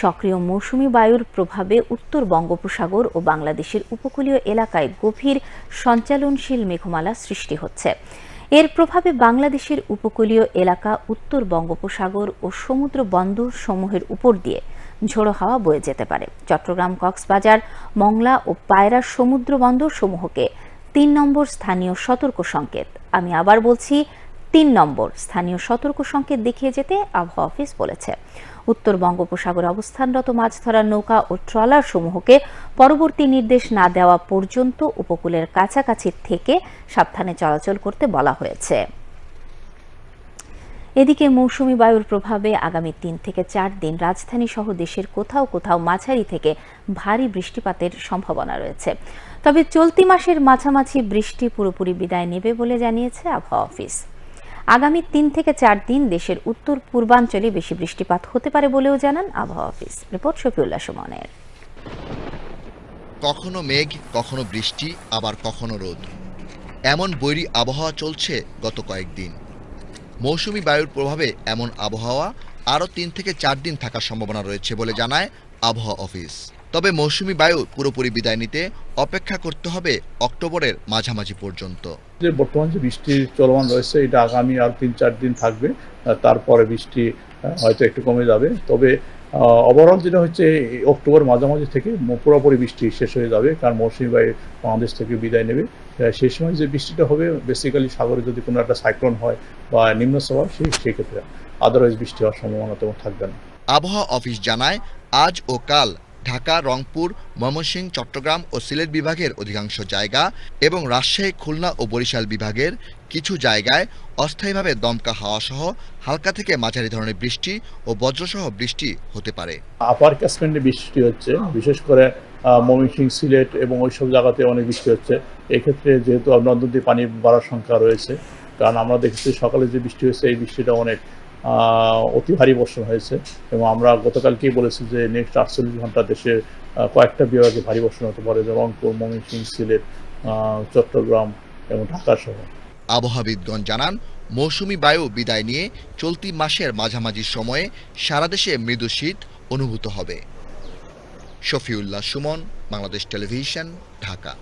সক্রিয় মৌসুমি বায়ুর প্রভাবে উত্তর বঙ্গোপসাগর ও বাংলাদেশের উপকূলীয় এলাকায় গভীর সঞ্চালনশীল মেঘমালা সৃষ্টি হচ্ছে। এর প্রভাবে বাংলাদেশের উপকূলীয় এলাকা, উত্তর বঙ্গোপসাগর ও সমুদ্র বন্দর সমূহের উপর দিয়ে ঝোড়ো হাওয়া বয়ে যেতে পারে। চট্টগ্রাম, কক্সবাজার, মংলা ও পায়রা সমুদ্র বন্দর সমূহকে তিন নম্বর স্থানীয় সতর্ক সংকেত। আমি আবার বলছি তিন নম্বর। স্থানীয় সতর্ক সংকেত দেখিয়ে যেতে আবহাওয়া অফিস বলেছে। উত্তর বঙ্গোপসাগরে অবস্থানরত মাছ ধরার নৌকা ও ট্রলার সমূহকে পরবর্তী নির্দেশ না দেওয়া পর্যন্ত উপকূলের কাছাকাছি থেকে সাবধানে চলাচল করতে বলা হয়েছে। এদিকে মৌসুমি বায়ুর প্রভাবে আগামী তিন থেকে চার দিন রাজধানী সহ দেশের কোথাও কোথাও মাঝারি থেকে ভারী বৃষ্টিপাতের সম্ভাবনা রয়েছে। তবে চলতি মাসের মাঝামাঝি বৃষ্টি পুরোপুরি বিদায় নেবে বলে জানিয়েছে আবহাওয়া অফিস। আগামী তিন থেকে চার দিন দেশের উত্তর পূর্বাঞ্চলে বেশি বৃষ্টিপাত হতে পারে বলেও জানান আবহাওয়া অফিস। রিপোর্ট শফিউল্লাহ সুমনের। কখনো মেঘ, কখনো বৃষ্টি, আবার কখনো রোদ। এমন বৈরী আবহাওয়া চলছে গত কয়েকদিন। মৌসুমি বায়ুর প্রভাবে এমন আবহাওয়া আরও তিন থেকে চার দিন থাকার সম্ভাবনা রয়েছে বলে জানায় আবহাওয়া অফিস। তবে মৌসুমি বায়ু পুরোপুরি বিদায় নিতে অপেক্ষা করতে হবে অক্টোবরের মাঝামাঝি পর্যন্ত। যে বর্তমান যে বৃষ্টি চলমান রয়েছে এটা আগামী আর তিন চার দিন থাকবে। তারপরে বৃষ্টি হয়তো একটু কমে যাবে। তবে ওভারঅল যেটা হচ্ছে অক্টোবর মাঝামাঝি থেকে পুরোপুরি বৃষ্টি শেষ হয়ে যাবে কারণ মৌসুমী বায়ু বাংলাদেশ থেকে বিদায় নেবে। সেই সময় যে বৃষ্টিটা হবে বেসিক্যালি সাগরে যদি কোনো একটা সাইক্লোন হয় বা হয় সেই সেই ক্ষেত্রে আদারওয়াইজ বৃষ্টি হওয়ার সম্ভাবনা তেমন থাকবে না। আবহাওয়া অফিস জানায় আজ ও কাল ঢাকা রংপুর ময়মনসিংহ চট্টগ্রাম ও সিলেট বিভাগের অধিকাংশ জায়গা এবং রাজশাহী খুলনা ও বরিশাল বিভাগের কিছু জায়গায় অস্থায়ীভাবে দমকা হাওয়া সহ হালকা থেকে মাঝারি ধরনের বৃষ্টি ও বজ্রসহ বৃষ্টি হতে পারে। আপার ক্যাসমেন্টে বৃষ্টি হচ্ছে বিশেষ করে আহ, ময়মনসিংহ সিলেট এবং ওইসব জায়গাতে অনেক বৃষ্টি হচ্ছে। এক্ষেত্রে যেহেতু নদী পানি বাড়ার সংখ্যা রয়েছে কারণ আমরা দেখেছি সকালে যে বৃষ্টি হয়েছে এই বৃষ্টিটা অনেক অতি ভারী বর্ষণ হয়েছে এবং আমরা গতকালকেই বলেছি যে নেক্সট আটচল্লিশ ঘণ্টা দেশের কয়েকটা বিভাগে ভারী বর্ষণ হতে পারে, যেমন রংপুর, ময়মনসিংহ, সিলেট চট্টগ্রাম এবং ঢাকা সহ। আবহাওয়াবিদগণ জানান, মৌসুমি বায়ু বিদায় নিয়ে চলতি মাসের মাঝামাঝি সময়ে সারা দেশে মৃদু শীত অনুভূত হবে। শফিউল্লাহ সুমন, বাংলাদেশ টেলিভিশন, ঢাকা।